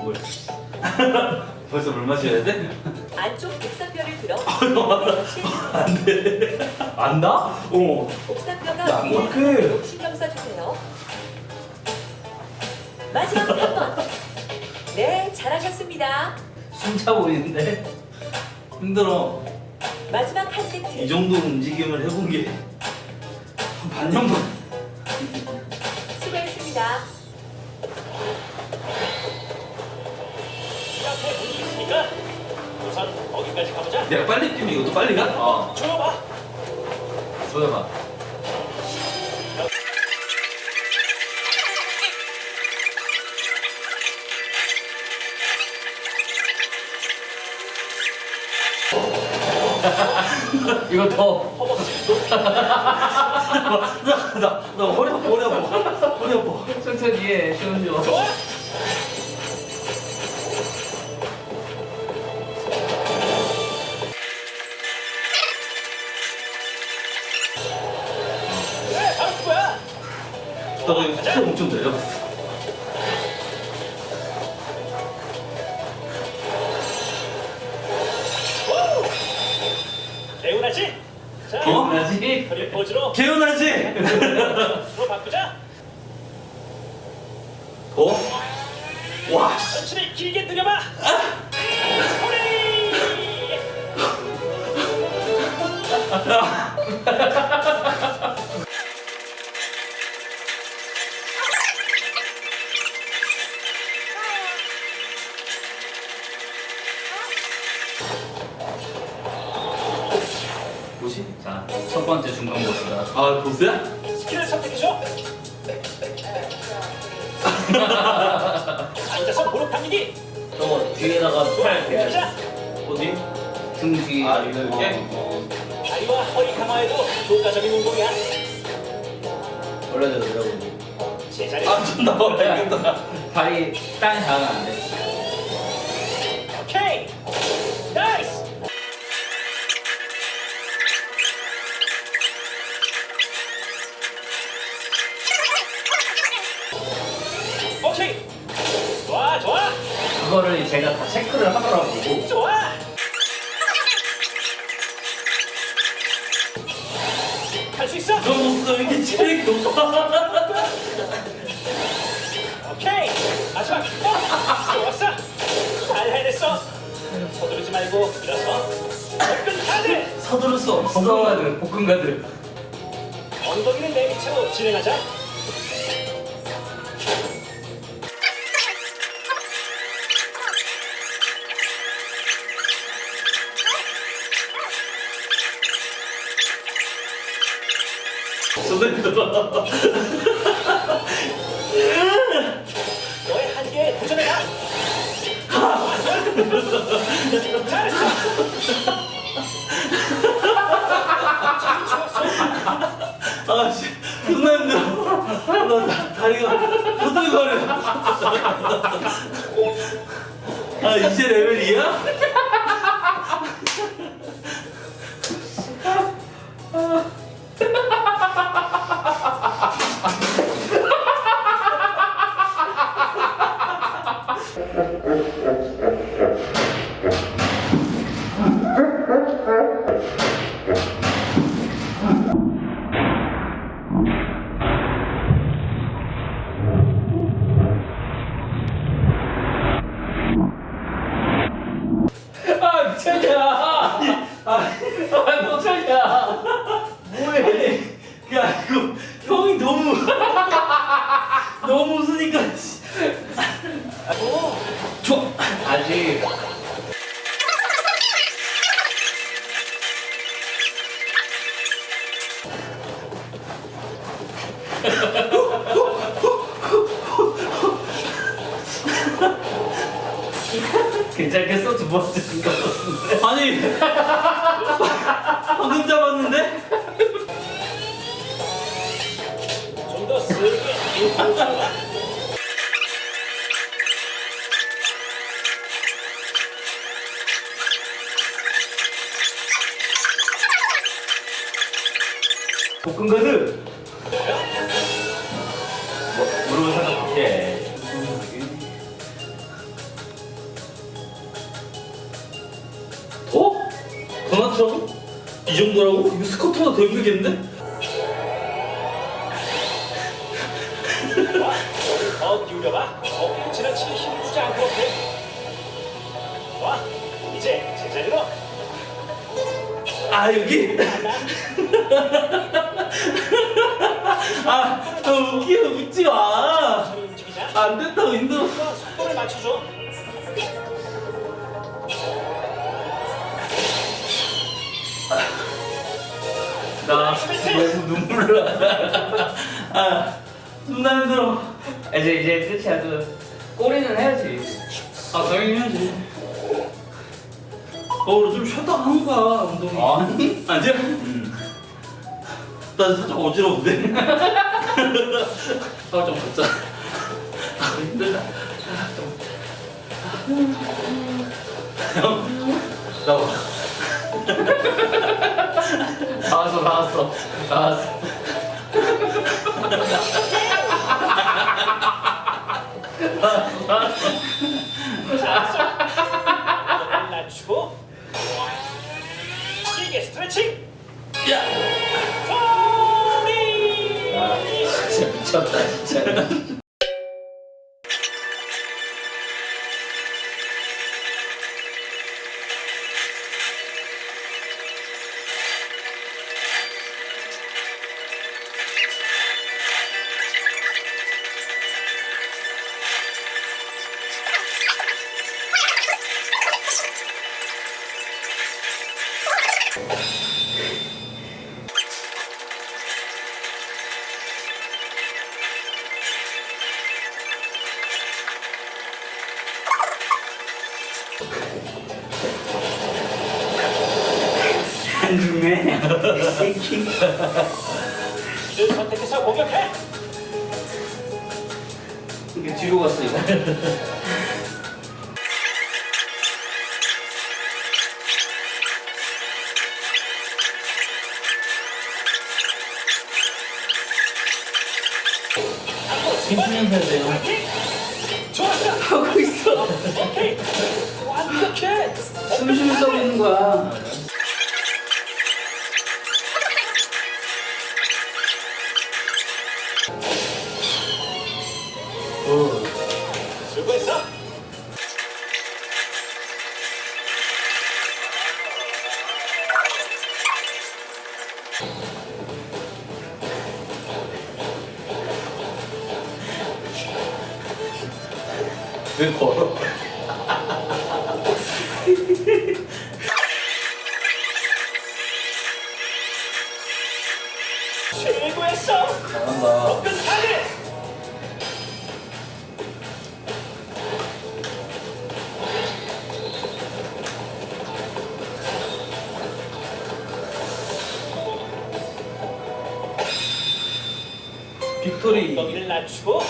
물. 벌써 물 마셔야 돼? 안쪽 복사뼈를 들어 안 돼. 안다? 어. 복사뼈가 야, 위에. 있도록 신경 써주세요. 마지막 한 번. 네, 잘하셨습니다. 숨차 보이는데? 힘들어. 마지막 한 세트. 이 정도 움직임을 해본 게한 반년 만. 수고했습니다. 앞에 문이 있으니까 우선 거기까지 가보자. 내가 빨리 뛰면 이것도 빨리 가? 어. 줘봐. 조여봐. 이거 더. 허벅지 나, 나, 나 허리 아파, 허리 아파. 허리 아파. 천천히 해, 그거야. 나 이거 스텝 엄청 내려 개운하지? 자, 개운하지? 허리 포즈로 개운하지? 로 바꾸자. 더? 와, 씨. 천천히 길게 늘려봐. 소리. 보스야? 스킬을 선택해줘. 앉아서 무릎 당기기. 저거 뒤에다가 팔 대야지. 시작. 어디? 등 뒤에. 아, 이렇게? 어, 다리와 허리 강화에도 효과적인 운동이야. 원래대로 내려보고. 제자리. 아, 좀 나와야겠다. 다리 땅에 닿으면 안 돼. 할 수 있어. 저 보스가 왜 이렇게 체력이 높아? 오케이. 마지막. 어, 좋았어. 잘 해냈어. 서두르지 말고 일어서. 접근 카드. 서두를 수 없어. 볶음가들, 볶음가들. 엉덩이는 내 밑으로 진행하자. 너의 한계에 도전해라. 잘했어. 아, 씨. 존나 힘들어. 나 다- 다리가 후들거려. 아, 이제 레벨 2야? 괜찮겠어? 두 번째 생각 아니. 방금 잡았는데? 볶은 거는 물어보는 사람 밖에 이 정도라고? 이거 스쿼트보다 더 힘들겠는데? 더 기울여봐. 어, 지나치게 힘 주지 않고 해. 와, 이제 제자리로. 아 여기? 아, 너 웃기면 웃지 마. 움직이자. 안 된다고 힘들어. 속도를 맞춰줘. 나 너무 눈물 나. 아, 존나 힘들어. 이제 이제 끝이야. 그 꼬리는 해야지. 아, 당연히 해야지. 어, 좀 쉬었다 하는 거야, 운동이. 아니? 아니야? 나 살짝 어지러운데? 아, 좀 걷자. 아, 힘들다. 아, 좀. 형, 나왔어, 나왔어. 낮추고. 길게 스트레칭. 야! 소리. 아, 진짜 미쳤다, 진짜. 안 죽네. 새끼. 길을 선택해서 공격해. 이게 뒤로 갔어, 이거. 힘쓰면서 해야 돼요. 좋았어. 숨 쉬면서 하고 있는 거야. 어. 수고했어. 왜 걸어? 잘한다. 빅토리. 엉덩이를 낮추고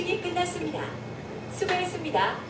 스트레칭이 끝났습니다. 수고했습니다.